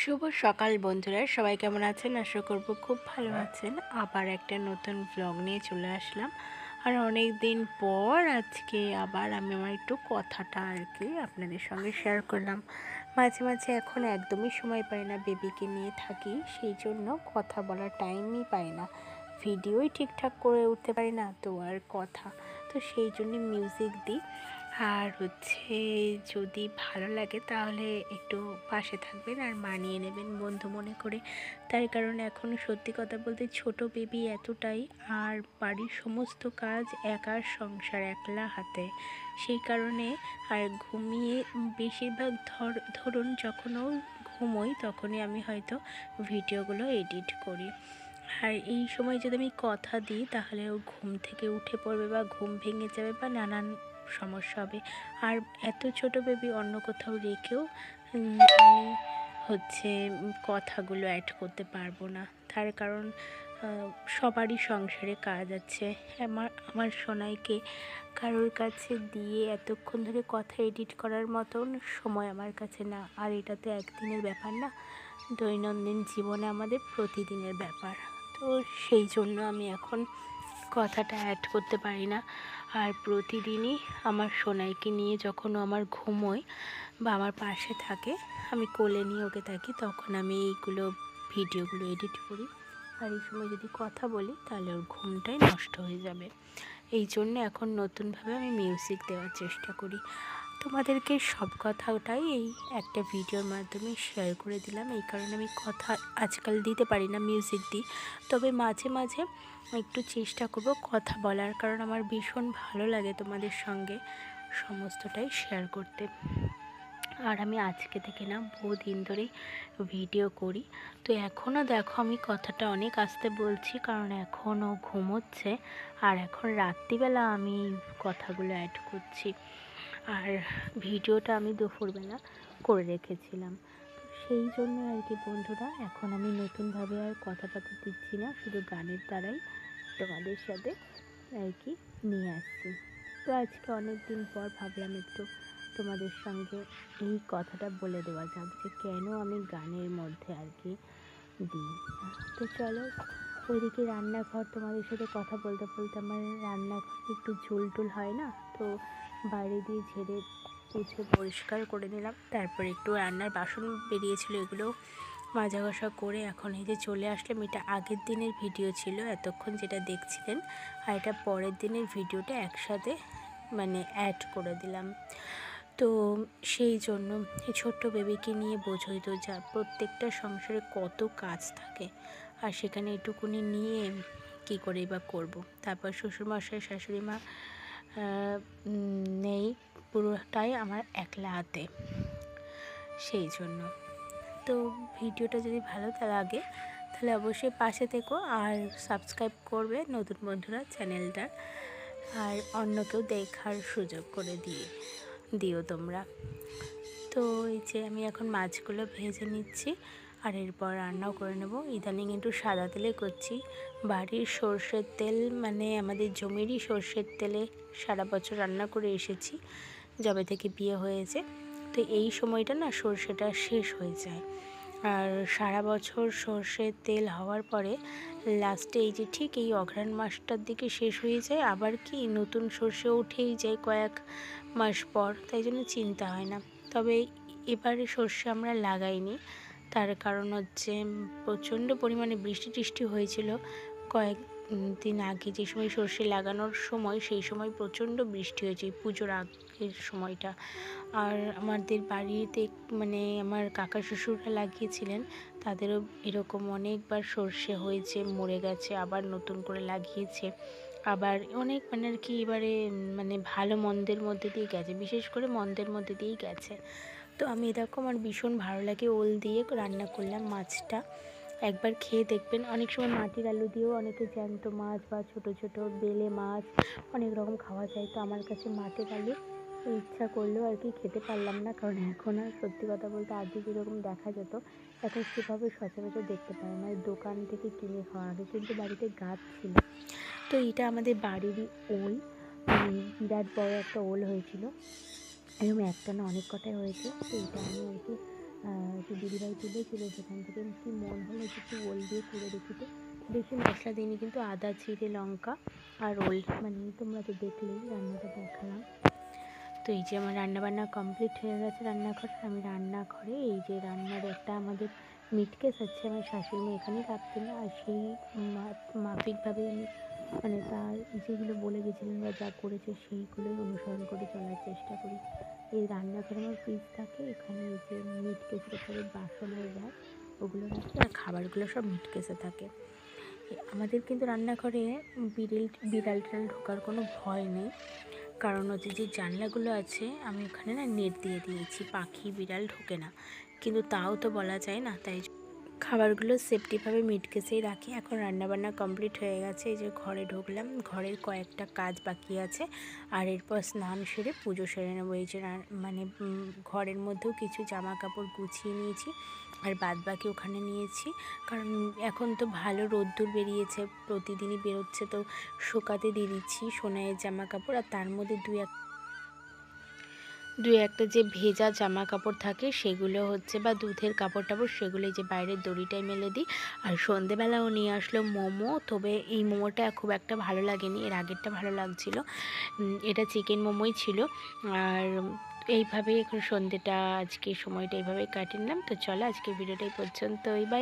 শুভ সকাল বন্ধুরা, সবাই কেমন আছেন? আশা করব খুব ভালো আছেন। আবার একটা নতুন ব্লগ নিয়ে চলে আসলাম। আর অনেক দিন পর আজকে আবার আমি আমার একটু কথাটা আর কি আপনাদের সঙ্গে শেয়ার করলাম। মাঝে মাঝে এখন একদমই সময় পাই না বেবিকে নিয়ে থাকি, সেই জন্য কথা বলার টাইমই পাই না। ভিডিওই ঠিকঠাক করে উঠতে পারি না, তো আর কথা। তো সেই জন্য মিউজিক দিই। আর হচ্ছে যদি ভালো লাগে তাহলে একটু পাশে থাকবেন আর মানিয়ে নেবেন বন্ধু মনে করে। তার কারণ এখন সত্যি কথা বলতে ছোট বেবি এতটাই আর বাড়ির সমস্ত কাজ একার সংসার একলা হাতে। সেই কারণে আর ঘুমিয়ে বেশিরভাগ ধর, ধরুন যখনও ঘুমোই তখনই আমি হয়তো ভিডিওগুলো এডিট করি। আর এই সময় যদি আমি কথা দিই তাহলে ও ঘুম থেকে উঠে পড়বে বা ঘুম ভেঙে যাবে বা নানান সমস্যা হবে। আর এত ছোট বেবি অন্য কোথাও রেখেও আমি হচ্ছে কথাগুলো অ্যাড করতে পারব না। তার কারণ সবারই সংসারে কাজ আছে। আমার আমার সোনাইকে কারোর কাছে দিয়ে এতক্ষণ ধরে কথা এডিট করার মতন সময় আমার কাছে না। আর এটা তো একদিনের ব্যাপার না। দৈনন্দিন জীবনে আমাদের প্রতিদিনের ব্যাপার। তো সেই জন্য আমি এখন কথাটা অ্যাড করতে পারি না। আর প্রতিদিনই আমার সোনাইকে নিয়ে যখন আমার ঘুমোয় বা আমার পাশে থাকে, আমি কোলে নিয়ে ওকে থাকি, তখন আমি এইগুলো ভিডিওগুলো এডিট করি। আর এই সময় যদি কথা বলি, তাহলে ওর ঘুমটাই নষ্ট হয়ে যাবে। এই জন্য এখন নতুনভাবে আমি মিউজিক দেওয়ার চেষ্টা করি। তোমাদেরকে সব কথাটাই এই একটা ভিডিওর মাধ্যমে শেয়ার করে দিলাম। এই কারণে আমি কথা আজকাল দিতে পারি না মিউজিক দিই তবে মাঝে মাঝে একটু চেষ্টা করব কথা বলার কারণ আমার ভীষণ ভালো লাগে তোমাদের সঙ্গে সমস্তটাই শেয়ার করতে। আর আমি আজকে থেকে না বহুদিন ধরেই ভিডিও করি। তো এখনও দেখো আমি কথাটা অনেক আস্তে বলছি কারণ এখনও ঘুমোচ্ছে। আর এখন রাত্রিবেলা আমি কথাগুলো অ্যাড করছি। আর ভিডিওটা আমি দুপুরবেলা করে রেখেছিলাম। সেই জন্য আর কি বন্ধুরা, এখন আমি নতুনভাবে আর কথা টথা দিচ্ছি না, শুধু গানের দ্বারাই তোমাদের সাথে আর কি নিয়ে আসছি। তো আজকে অনেক দিন পর ভাবলাম একটু তোমাদের সঙ্গে এই কথাটা বলে দেওয়া যাক যে কেন আমি গানের মধ্যে আর কি দিই। তো চলো ওইদিকে রান্নাঘর, তোমাদের সাথে কথা বলতে বলতে আমার রান্নাঘর একটু ঝুল টুল হয় না, তো বাইরে দিয়ে ঝেড়ে মুছে পরিষ্কার করে নিলাম। তারপর একটু রান্নার বাসন বেরিয়েছিল, এগুলো মাজা ঘষা করে এখন এই যে চলে আসলাম। এটা আগের দিনের ভিডিও ছিল, এতক্ষণ যেটা দেখছিলেন, আর এটা পরের দিনের ভিডিওটা একসাথে মানে অ্যাড করে দিলাম। তো সেই জন্য এই ছোট্ট বেবিকে নিয়ে বোঝই তো যা, প্রত্যেকটা সংসারে কত কাজ থাকে। আর সেখানে এটুকুনি নিয়ে কি করে বা করব? তারপর শ্বশুরমশাই শাশুড়ি মা নেই, পুরোটাই আমার একলা হাতে। সেই জন্য। তো ভিডিওটা যদি ভালো লাগে, তাহলে অবশ্যই পাশে থেকো আর সাবস্ক্রাইব করবে নতুন বন্ধুরা চ্যানেলটা। আর অন্যকেও দেখার সুযোগ করে দিয়ে, দিও তোমরা। তো এই যে আমি এখন মাছগুলো ভেজে নিচ্ছি। আর এরপর রান্নাও করে নেব। ইদানিং একটু সাদা তেলে করছি। বাড়ির সর্ষের তেল মানে আমাদের জমিরই সর্ষের তেলে সারা বছর রান্না করে এসেছি, যবে থেকে বিয়ে হয়েছে। তো এই সময়টা না সর্ষেটা শেষ হয়ে যায়। আর সারা বছর সর্ষের তেল হওয়ার পরে লাস্টে এই যে ঠিক এই অঘ্রাণ মাসটার দিকে শেষ হয়ে যায়, আবার কি নতুন সর্ষে উঠেই যায় কয়েক মাস পর, তাই জন্য চিন্তা হয় না। তবে এবারে সর্ষে আমরা লাগাইনি। তার কারণ হচ্ছে প্রচণ্ড পরিমাণে বৃষ্টি টিষ্টি হয়েছিল। কয়েক দিন আগে যে সময় সর্ষে লাগানোর সময়, সেই সময় প্রচণ্ড বৃষ্টি হয়েছে পুজোর আগের সময়টা। আর আমাদের বাড়িতে মানে আমার কাকা শ্বশুররা লাগিয়েছিলেন, তাদেরও এরকম অনেকবার সর্ষে হয়েছে, মরে গেছে, আবার নতুন করে লাগিয়েছে। আবার অনেক মানে আর কি এবারে মানে ভালো মন্দের মধ্যে দিয়ে গেছে, বিশেষ করে মন্দের মধ্যে দিয়েই গেছে। তো আমি এরকম আমার ভীষণ ভালো লাগে ওল দিয়ে রান্না করলাম মাছটা। একবার খেয়ে দেখবেন। অনেক সময় মাটির আলু দিয়েও অনেকে জ্যান্ত মাছ বা ছোট ছোট বেলে মাছ অনেক রকম খাওয়া যায়। তো আমার কাছে মাটির আলু ইচ্ছা করলেও আর কি খেতে পারলাম না। কারণ এখন আর সত্যি কথা বলতে আগে যেরকম দেখা যেত, এখন সেভাবে সচরাচর দেখতে পাই না। দোকান থেকে কিনে খাওয়া আগে কিন্তু বাড়িতে গাছ ছিল। তো এটা আমাদের বাড়িরই ওল। বিরাট বড় একটা ওল হয়েছিল। এরকম একটা না, অনেক কটাই হয়েছে। তো এটা আমি আর কি একটু দিদিভাই তুলেছিল সেখান থেকে কি মন হলো একটু ওল দিয়ে করে রেখেছে বেশি মশলা দিইনি, কিন্তু আদা, জিরে, লঙ্কা আর ওল মানে তোমরা তো দেখলেই রান্নাটা দেখালাম। তো এই যে আমার রান্নাবান্না কমপ্লিট হয়ে গেছে রান্নাঘর। আমি রান্না রান্নাঘরে এই যে রান্নার একটা আমাদের মিট কেস আছে, আমার শাশুড়ি মা এখানেই রাখতেন আর সেই মাফিকভাবে আমি মানে তার যেগুলো বলে গেছিলেন বা যা করেছে সেইগুলোই অনুসরণ করে চলার চেষ্টা করি। এই রান্নাঘরে আমার ফ্রিজ থাকে, এখানে এই যে মিট কেসের বাসন হয়ে যায়, ওগুলো রাখি আর খাবারগুলো সব মিট কেসে থাকে। আমাদের কিন্তু রান্নাঘরে বিড়াল বিড়াল টিড়াল ঢোকার কোনো ভয় নেই। কারণ হচ্ছে যে জানলাগুলো আছে, আমি ওখানে না নেট দিয়ে দিয়েছি, পাখি, বিড়াল ঢোকে না। কিন্তু তাও তো বলা যায় না, তাই খাবারগুলো সেফটিভাবে মিটকেসেই রাখি। এখন রান্নাবান্না কমপ্লিট হয়ে গেছে। এই যে ঘরে ঢুকলাম, ঘরের কয়েকটা কাজ বাকি আছে। আর এরপর স্নান সেরে পুজো সেরে নেব। এই যে মানে ঘরের মধ্যেও কিছু জামা কাপড় গুছিয়ে নিয়েছি আর বাদ বাকি ওখানে নিয়েছি। কারণ এখন তো ভালো রোদ্দুর বেরিয়েছে, প্রতিদিনই বেরোচ্ছে তো শোকাতে দিয়ে দিচ্ছি সোনাইয়ের জামা কাপড় আর তার মধ্যে দুই এক দুই একটা যে ভেজা জামা কাপড় থাকে সেগুলো হচ্ছে বা দুধের কাপড় টাপড় সেগুলো যে বাইরের দড়িটায় মেলে দিই। আর সন্ধেবেলাও নিয়ে আসলো মোমো। তবে এই মোমোটা খুব একটা ভালো লাগেনি, এর আগেরটা ভালো লাগছিল। এটা চিকেন মোমোই ছিল। আর এইভাবেই এখন সন্ধেটা আজকে সময়টা এইভাবে কাটিয়ে নিলাম। তো চলো আজকে ভিডিওটা এই পর্যন্তই। বাই